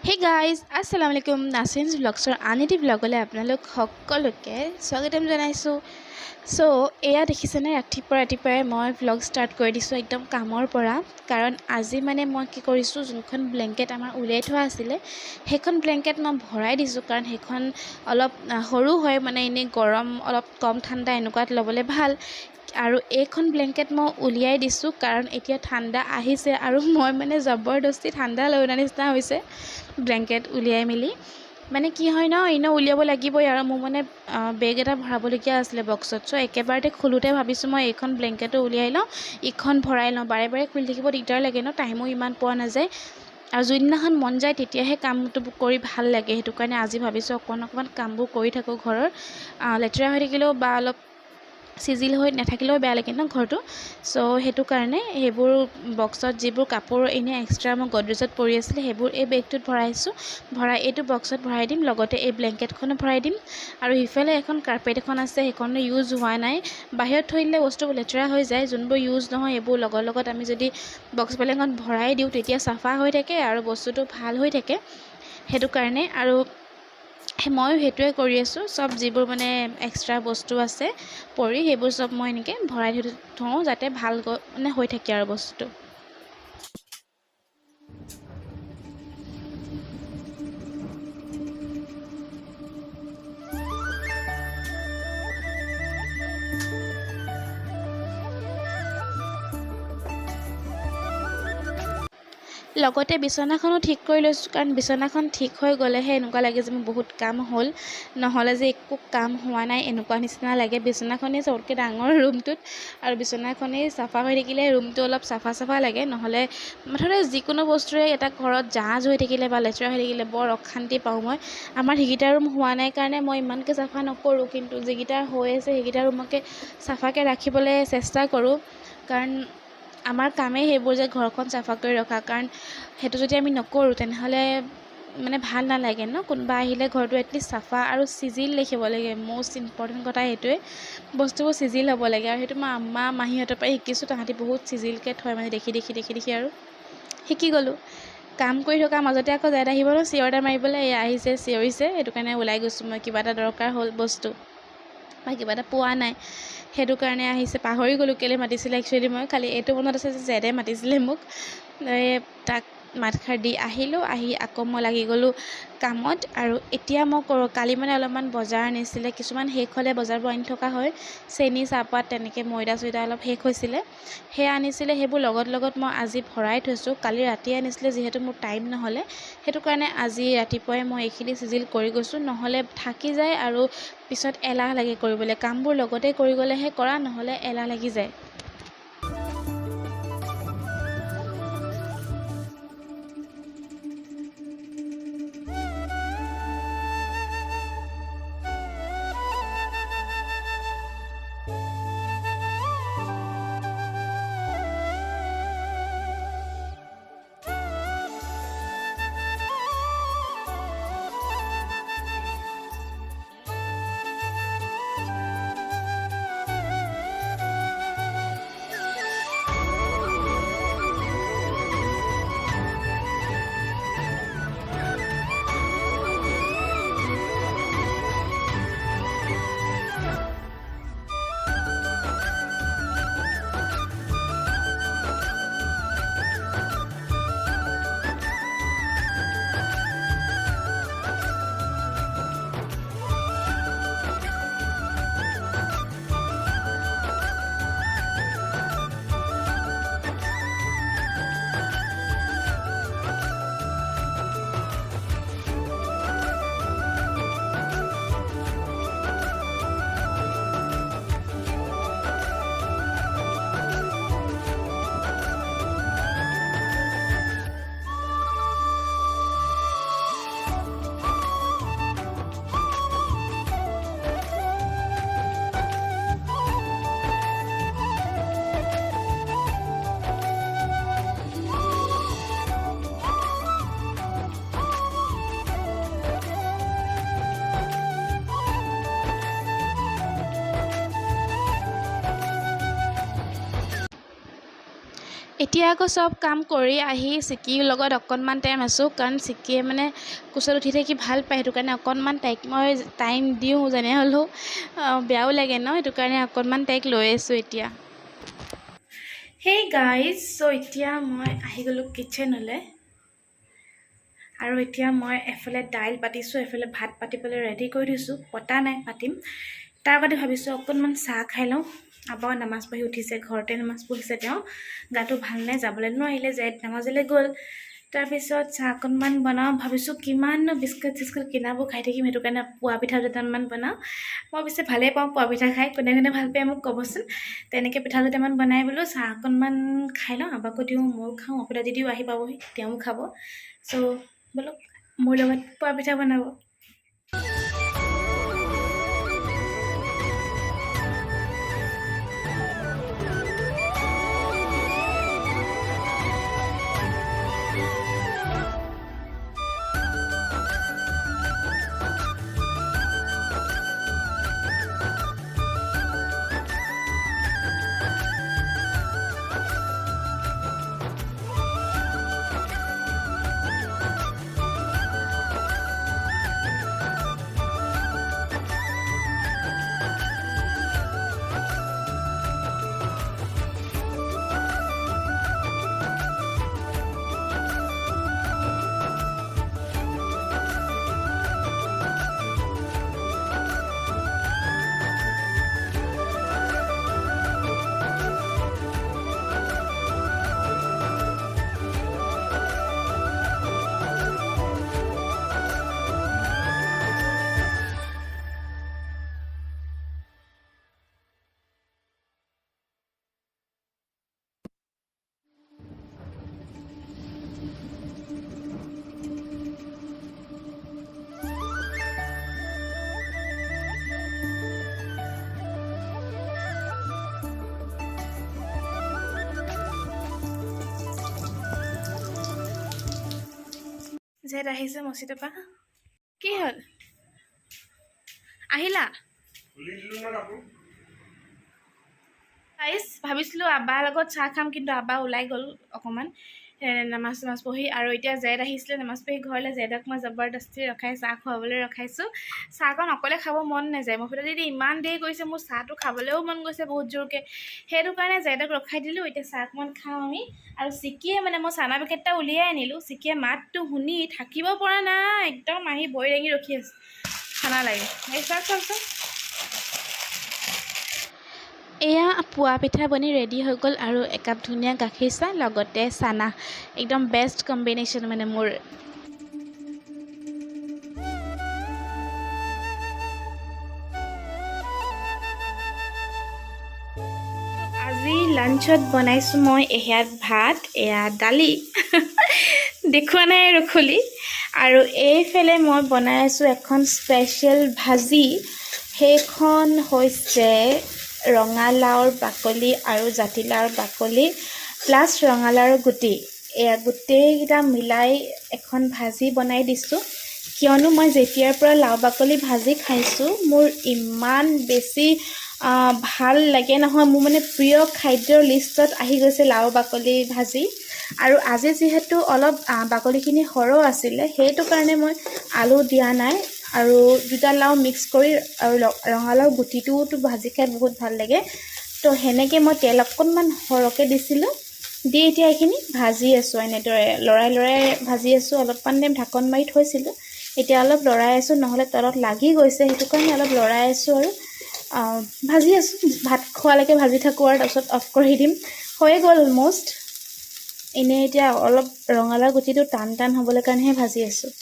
Hey guys আসসালামু আলাইকুম নাচিন ব্লগছৰ আন এটি ব্লগলৈ আপোনালোক সকলোকে স্বাগতম জনাইছোঁ চ' এয়া দেখিছেনে ৰাতিপুৱা ৰাতিপুৱাই মই ব্লগ ষ্টাৰ্ট কৰি দিছোঁ একদম কামৰ পৰা। কাৰণ আজি মানে মই কি কৰিছোঁ যোনখন ব্লেংকেট আমাৰ উলিয়াই থোৱা আছিলে সেইখন ব্লেংকেট মই ভৰাই দিছোঁ। কাৰণ সেইখন অলপ সৰু হয় মানে এনেই গৰম অলপ কম ঠাণ্ডা এনেকুৱাত ল'বলৈ ভাল। আৰু এইখন ব্লেংকেট মই উলিয়াই দিছোঁ কাৰণ এতিয়া ঠাণ্ডা আহিছে আৰু মই মানে জবৰদস্তি ঠাণ্ডা লৈ অনা নিচিনা হৈছে। ব্লেংকেট উলিয়াই মেলি। মানে কি হয় ন এনেও উলিয়াব লাগিবই আৰু মোৰ মানে বেগ এটা ভৰাবলগীয়া আছিলে বক্সত চ' একেবাৰতে খোলোতে ভাবিছোঁ মই এইখন ব্লেংকেটো উলিয়াই লওঁ ইখন ভৰাই লওঁ। বাৰে বাৰে খুলি থাকিব দিগদাৰ লাগে ন টাইমো ইমান পোৱা নাযায়। আৰু যোনদিনাখন মন যায় তেতিয়াহে কামটো কৰি ভাল লাগে। সেইটো কাৰণে আজি ভাবিছোঁ অকণমান অকণমান কামবোৰ কৰি থাকোঁ ঘৰৰ। লেতেৰা হৈ থাকিলেও বা অলপ চিজিল হৈ নাথাকিলেও বেয়া লাগে ন ঘৰটো। চ' সেইটো কাৰণে সেইবোৰ বক্সত যিবোৰ কাপোৰ এনেই এক্সট্ৰা মোৰ গডৰেজত পৰি আছিলে সেইবোৰ এই বেগটোত ভৰাইছোঁ। ভৰাই এইটো বক্সত ভৰাই দিম লগতে এই ব্লেংকেটখনো ভৰাই দিম। আৰু সিফালে এখন কাৰ্পেট এখন আছে সেইখনো ইউজ হোৱা নাই। বাহিৰত থৈ দিলে বস্তুবোৰ লেতেৰা হৈ যায় যোনবোৰ ইউজ নহয় এইবোৰ লগৰ লগত আমি যদি বক্স বেলেগত ভৰাই দিওঁ তেতিয়া চাফা হৈ থাকে আৰু বস্তুটো ভাল হৈ থাকে। সেইটো কাৰণে আৰু ময়ো সেইটোৱে কৰি আছোঁ। চব যিবোৰ মানে এক্সট্ৰা বস্তু আছে পৰি সেইবোৰ চব মই এনেকৈ ভৰাই থৈ থওঁ যাতে ভাল মানে হৈ থাকে আৰু বস্তুটো। লগতে বিচনাখনো ঠিক কৰি লৈছোঁ কাৰণ বিচনাখন ঠিক হৈ গ'লেহে এনেকুৱা লাগে যে মোৰ বহুত কাম হ'ল। নহ'লে যে একো কাম হোৱা নাই এনেকুৱা নিচিনা লাগে। বিচনাখনেই চবতকৈ ডাঙৰ ৰুমটোত আৰু বিচনাখনেই চাফা হৈ থাকিলে ৰুমটো অলপ চাফা চাফা লাগে। নহ'লে মুঠতে যিকোনো বস্তুৰে এটা ঘৰত জাঁজ হৈ থাকিলে বা লেতেৰা হৈ থাকিলে বৰ অশান্তি পাওঁ মই। আমাৰ সেইকেইটা ৰুম হোৱা নাই কাৰণে মই ইমানকৈ চাফা নকৰোঁ কিন্তু যিকেইটা হৈ আছে সেইকেইটা ৰুমকে চাফাকৈ ৰাখিবলৈ চেষ্টা কৰোঁ। কাৰণ আমাৰ কামেই সেইবোৰ যে ঘৰখন চাফা কৰি ৰখা কাৰণ সেইটো যদি আমি নকৰোঁ তেনেহ'লে মানে ভাল নালাগে ন? কোনোবা আহিলে ঘৰটো এটলিষ্ট চাফা আৰু চিজিল দেখিব লাগে। মষ্ট ইম্পৰ্টেণ্ট কথা সেইটোৱে। বস্তুবোৰ চিজিল হ'ব লাগে আৰু সেইটো মই আম্মা মাহীহঁতৰ পৰাই শিকিছোঁ। তাহাঁতি বহুত চিজিলকৈ থয় মানে দেখি দেখি দেখি দেখি আৰু। শিকি গ'লোঁ। কাম কৰি থকাৰ মাজতে আকৌ জেদ আহিব ন? চিঞৰ এটা মাৰিবলৈ। এয়া আহিছে চিঞৰিছে। সেইটো কাৰণে ওলাই গৈছোঁ মই। কিবা এটা দৰকাৰ হ'ল বস্তু। বা কিবা এটা পোৱা নাই। সেইটো কাৰণে আহিছে পাহৰি গ'লোঁ কেলৈ মাতিছিলে একচুৱেলি মই। খালি এইটো মনত আছে যে জেদে মাতিছিলে মোক। তাক মাতষাৰ দি আহিলোঁ আহি আকৌ মই লাগি গ'লোঁ কামত আৰু এতিয়া মই কৰোঁ। কালি মানে অলপমান বজাৰ আনিছিলে কিছুমান শেষ হ'লে বজাৰবোৰ আনি থকা হয়। চেনি চাহপাত তেনেকৈ ময়দা চয়দা অলপ শেষ হৈছিলে। সেয়া আনিছিলে সেইবোৰ লগত লগত মই আজি ভৰাই থৈছোঁ। কালি ৰাতি আনিছিলে যিহেতু মোৰ টাইম নহ'লে। সেইটো কাৰণে আজি ৰাতিপুৱাই মই এইখিনি চিজিল কৰি গৈছোঁ। নহ'লে থাকি যায় আৰু পিছত এলাহ লাগে কৰিবলৈ। কামবোৰ লগতে কৰি গ'লেহে কৰা নহ'লে এলাহ লাগি যায়। এতিয়া আকৌ চব কাম কৰি আহি চিকিৰ লগত অকণমান টাইম আছোঁ কাৰণ চিকিয়ে মানে কোচত উঠি থাকি ভাল পায় সেইটো কাৰণে অকণমান তাইক মই টাইম দিওঁ যেনে হ'লেও বেয়াও লাগে ন সেইটো কাৰণে অকণমান তাইক লৈ আছোঁ এতিয়া। সেই গাইজ চ' এতিয়া মই আহি গ'লোঁ কিটচেনলৈ আৰু এতিয়া মই এফালে দাইল পাতিছোঁ এফালে ভাত পাতিবলৈ ৰেডি কৰি থৈছোঁ পতা নাই পাতিম। তাৰ বাদে ভাবিছোঁ অকণমান চাহ খাই লওঁ। আবাও নামাজ পঢ়ি উঠিছে ঘৰতে নামাজ পঢ়িছে তেওঁ। গাটো ভাল নাই যাবলৈ নোৱাৰিলে যে নামাজলৈ গ'ল। তাৰপিছত চাহ অকণমান বনাওঁ। ভাবিছোঁ কিমাননো বিস্কুট চিস্কুট কিনাবোৰ খাই থাকিম সেইটো কাৰণে পোৱা পিঠা দুটামান বনাওঁ। মই পিছে ভালেই পাওঁ পোৱা পিঠা খাই। কোনে কোনে ভাল পায় মোক ক'বচোন। তেনেকৈ পিঠা দুটামান বনাই বোলো চাহ অকণমান খাই লওঁ। আবাকো দিওঁ ময়ো খাওঁ অপিতা দিদিও আহি পাবহি তেওঁ খাব। চ' ব'লক মোৰ লগত পোৱা পিঠা বনাব। জেদ আহিছে মচিটোৰ পৰা কি হ'ল আহিলা ভাবিছিলোঁ আবাৰ লগত চাহ খাম কিন্তু আবা ওলাই গ'ল অকণমান নামাজ চামাজ পঢ়ি আৰু এতিয়া জেদ আহিছিলে নামাজ পঢ়ি ঘৰলৈ জেদক মই জবৰদস্তি ৰখাই চাহ খুৱাবলৈ ৰখাইছোঁ। চাহকণ অকলে খাব মন নাযায়। মই সুধা দিদি ইমান দেৰি কৰিছে মোৰ চাহটো খাবলৈও মন গৈছে বহুত জোৰকৈ। সেইটো কাৰণে জেদক ৰখাই দিলোঁ এতিয়া চাহ অকণমান খাওঁ আমি। আৰু চিকিয়ে মানে মই চানা পেকেট এটা উলিয়াই আনিলোঁ। চিকিয়ে মাতটো শুনি থাকিব পৰা নাই একদম আহি ভৰি দাঙি ৰখি আছে। খানা লাগে। এই চাওক চাওকচোন এয়া পোৱা পিঠা বনি ৰেডি হৈ গ'ল আৰু একাপ ধুনীয়া গাখীৰ চাহ লগতে চানা। একদম বেষ্ট কম্বিনেশ্যন মানে মোৰ। আজি লাঞ্চত বনাইছোঁ মই এয়াত ভাত এয়া দালি। দেখুওৱা নাই আৰু খুলি। আৰু এইফালে মই বনাই আছোঁ এখন স্পেচিয়েল ভাজি। সেইখন হৈছে ৰঙালাওৰ বাকলি আৰু জাতিলাওৰ বাকলি প্লাছ ৰঙালাওৰ গুটি। এয়া গোটেইকেইটা মিলাই এখন ভাজি বনাই দিছোঁ। কিয়নো মই যেতিয়াৰ পৰা লাও বাকলি ভাজি খাইছোঁ মোৰ ইমান বেছি ভাল লাগে নহয়। মোৰ মানে প্ৰিয় খাদ্যৰ লিষ্টত আহি গৈছে লাও বাকলি ভাজি। আৰু আজি যিহেতু অলপ বাকলিখিনি সৰহ আছিলে সেইটো কাৰণে মই আলু দিয়া নাই। আৰু দুটা লাও মিক্স কৰি আৰু ৰঙালাও গুটিটোওতো ভাজি খাই বহুত ভাল লাগে। তো সেনেকৈ মই তেল অকণমান সৰহকৈ দিছিলোঁ। দি এতিয়া এইখিনি ভাজি আছোঁ এনেদৰে লৰাই লৰাই ভাজি আছোঁ। অলপমান টাইম ঢাকন মাৰি থৈছিলোঁ। এতিয়া অলপ লৰাই আছোঁ নহ'লে তলত লাগি গৈছে। সেইটো কাৰণে অলপ লৰাই আছোঁ আৰু। ভাজি আছোঁ। ভাত খোৱালৈকে ভাজি থাকোঁ আৰু তাৰপিছত অফ কৰি দিম। হৈয়ে গ'ল অলম'ষ্ট এনেই এতিয়া অলপ ৰঙালাও গুটিটো টান টান হ'বলৈ কাৰণেহে ভাজি আছোঁ।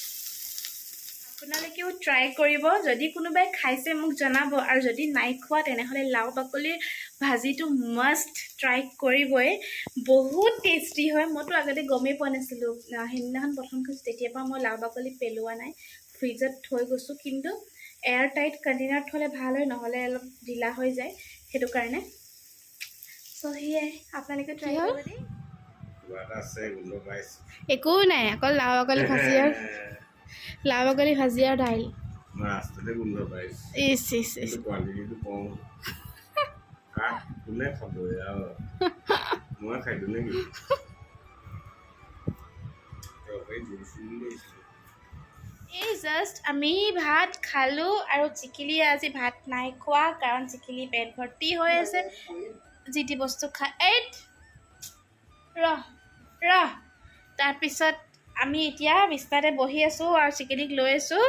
আপোনালোকেও ট্ৰাই কৰিব। যদি কোনোবাই খাইছে মোক জনাব আৰু যদি নাই খোৱা তেনেহ'লে লাও বাকলিৰ ভাজিটো মাষ্ট ট্ৰাই কৰিবই। বহুত টেষ্টি হয় মইতো আগতে গমেই পোৱা নাছিলোঁ। সেইদিনাখন প্ৰথম খাইছোঁ তেতিয়াৰ পৰা মই লাও বাকলি পেলোৱা নাই। ফ্ৰিজত থৈ গৈছোঁ কিন্তু এয়াৰ টাইট কণ্টেইনাৰত থ'লে ভাল হয় নহ'লে অলপ ঢিলা হৈ যায় সেইটো কাৰণে। চ' সেয়াই আপোনালোকে ট্ৰাই কৰিব দেই। একো নাই অকল লাও বাকলি ভাজি আৰু। লাও বাকলি ভাজি আৰু দাইল মই ৰাস্তাতে গোন্ধ পাইছোঁ ইচ ইচ ইচ কিন্তু কোৱালিটিটো কম। কাক কোনে খাব আৰু মই খাই দিওঁ নেকি? তৰকাৰী জোল চোল বুলি আহিছিলোঁ এই জাষ্ট আমি ভাত খালোঁ আৰু চিকিলি আজি ভাত নাই খোৱা কাৰণ চিকিলি পেট ভৰ্তি হৈ আছে। যি টি বস্তু খাই এইত ৰহ ৰহ তাৰপিছত আমি এতিয়া বিছনাতে বহি আছোঁ আৰু চিকিলিক লৈ আছোঁ।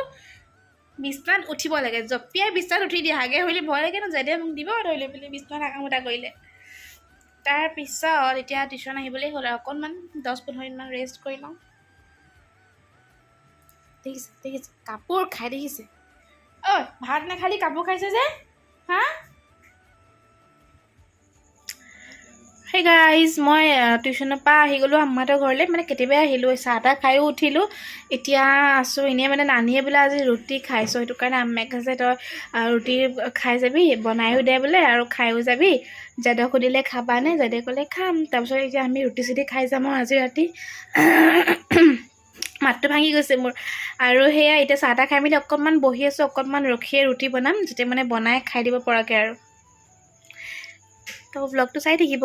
বিছনাত উঠিব লাগে। জঁপিয়াই বিছনাত উঠি দিয়ে হাগে হ'লে ভয় লাগে ন যেদে মোক দিব ধৰি লৈ পেলাই বিছনাত আকামোটা কৰিলে। তাৰপিছত এতিয়া টিউশ্যন আহিবলৈ হ'ল অকণমান, দহ পোন্ধৰ মিনিটমান ৰেষ্ট কৰি লওঁ। দেখিছে দেখিছে, কাপোৰ খাই দেখিছে। ঐ ভাত নাখালি, কাপোৰ খাইছে যে? হা? সেই গাইজ মই টিউশ্যনৰ পৰা আহি গ'লোঁ আম্মাহঁতৰ ঘৰলৈ মানে কেতিয়াবাই আহিলোঁ চাহ তাহ খায়ো উঠিলোঁ। এতিয়া আছোঁ এনেই মানে নানিয়ে বোলে আজি ৰুটি খাইছোঁ সেইটো কাৰণে আম্মাই কৈছে তই ৰুটি খাই যাবি বনায়ো দে বোলে আৰু খায়ো যাবি। জেদক সুধিলে খাবানে জেদে ক'লে খাম। তাৰপিছত এতিয়া আমি ৰুটি চুটি খাই যাম আৰু আজি ৰাতি। মাতটো ভাঙি গৈছে মোৰ। আৰু সেয়া এতিয়া চাহ তাহ খাই মেলি অকণমান বহি আছোঁ অকণমান ৰখিয়ে ৰুটি বনাম যাতে মানে বনাই খাই দিব পৰাকৈ আৰু। তো ব্লগটো চাই থাকিব।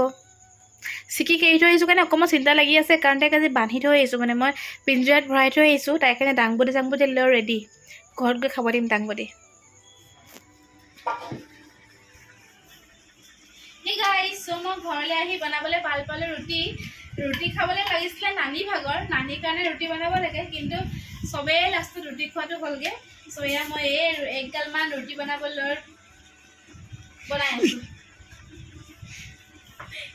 চিকিক এৰি থৈ আহিছোঁ কাৰণে অকণমান চিন্তা লাগি আছে কাৰণ তাইক আজি বান্ধি থৈ আহিছোঁ মানে মই পিঞ্জৰাত ভৰাই থৈ আহিছোঁ তাইৰ কাৰণে দাংবডি চাংবডি লৈ ৰেডি ঘৰত গৈ খাব দিম দাংবডি। মই ঘৰলৈ আহি বনাবলৈ ভাল পালোঁ ৰুটি। ৰুটি খাবলৈ লাগিছিলে নানী ভাগৰ নানীৰ কাৰণে ৰুটি বনাব লাগে কিন্তু চবেই লাষ্টত ৰুটি খোৱাটো হ'লগৈ। চ' এয়া মই এই একগালমান ৰুটি বনাবলৈ বনাই আছোঁ।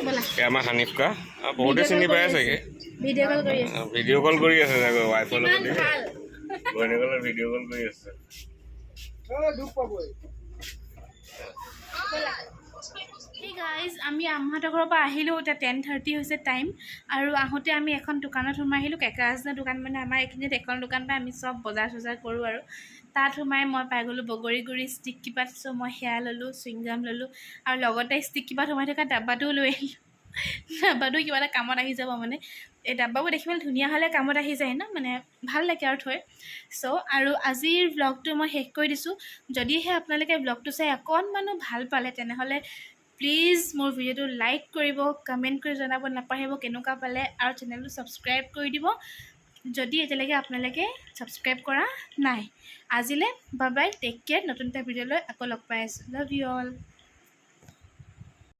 আমাৰ হানিফকা। বহুতে চিনি পাই চাগে। ভিডিঅ' কল কৰি আছোঁ। ভিডিঅ' কল কৰি আছে চাগৈ ৱাইফৰ লগত। ঘৈণীয়েকৰ ভিডিঅ' কল কৰি আছে। গাইজ আমি আম্মাহঁতৰ ঘৰৰ পৰা আহিলোঁ। এতিয়া টেন থাৰ্টি হৈছে টাইম আৰু আহোঁতে আমি এখন দোকানত সোমাই আহিলোঁ। কেকেৰাজনৰ দোকান মানে আমাৰ এইখিনিত এখন দোকান পাই আমি চব বজাৰ চজাৰ কৰোঁ আৰু। তাত সোমাই মই পাই গ'লোঁ বগৰীগুৰি ষ্টিক কিপাত চ' মই সেয়া ল'লোঁ চুইংগাম ল'লোঁ আৰু লগতে ষ্টিক কিপাত সোমাই থকা ডাব্বাটোও লৈ আহিলোঁ। ডাব্বাটো কিবা এটা কামত আহি যাব মানে। এই ডাব্বাবোৰ দেখিবলৈ ধুনীয়া হ'লে কামত আহি যায় ন মানে ভাল লাগে আৰু থৈ। চ' আৰু আজিৰ ব্লগটো মই শেষ কৰি দিছোঁ। যদিহে আপোনালোকে ব্লগটো চাই অকণমানো ভাল পালে তেনেহ'লে প্লিজ মোৰ ভিডিঅ'টো লাইক কৰিব কমেণ্ট কৰি জনাব নাপাহৰিব কেনেকুৱা পালে আৰু চেনেলটো ছাবস্ক্ৰাইব কৰি দিব। যদি এতিয়ালৈকে আপোনালোকে ছাবস্ক্ৰাইব কৰা নাই আজিলৈ বাই বাই টেক কেয়াৰ নতুন এটা ভিডিঅ'লৈ আকৌ লগ পাই আছোঁ। Love you all